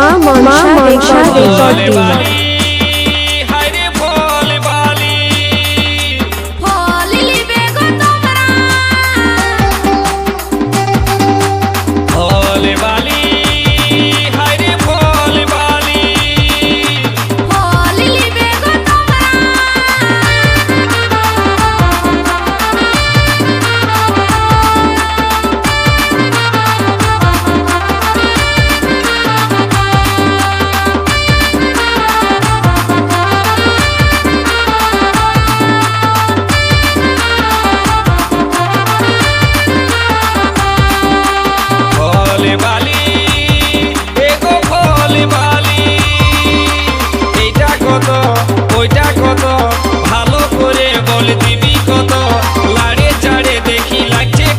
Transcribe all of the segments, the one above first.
মা মনসা রেখা রেকর্ডিং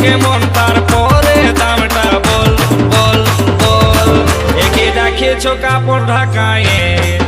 কেমন তারপরে দামটা বল বল বল। একে ডাকিয়েছ কাপড় ঢাকায়।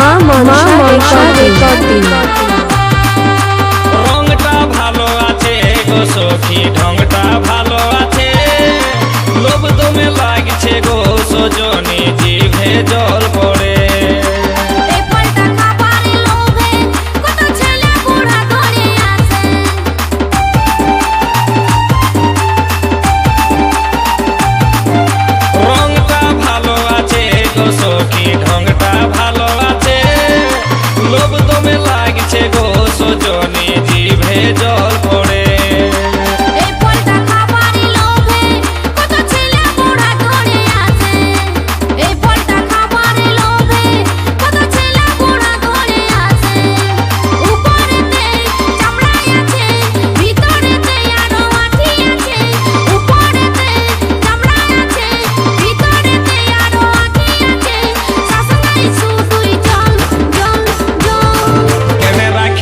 মা রংটা ভালো আছে গো সখী ঢংটা ভালো আছে। লোভ দমে লাগছে গো সজনী জিভে জল যে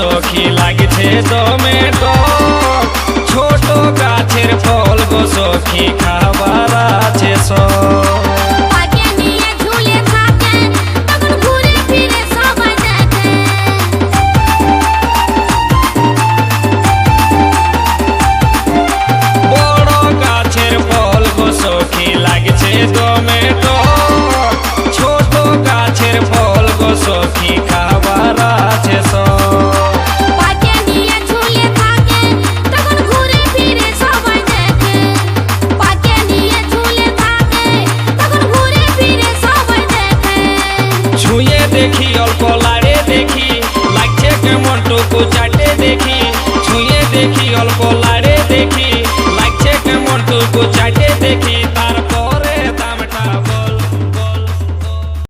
সখী লাগছে টমেটো ছোট গাছের ফল গো সখী খাবার আছে সব। লাগছে টমেটো ছোট গাছের ফল গো সখী দেখি ছুঁয়ে দেখি অল্প লাড়ে দেখি লাগছে কেমন তোকে চাই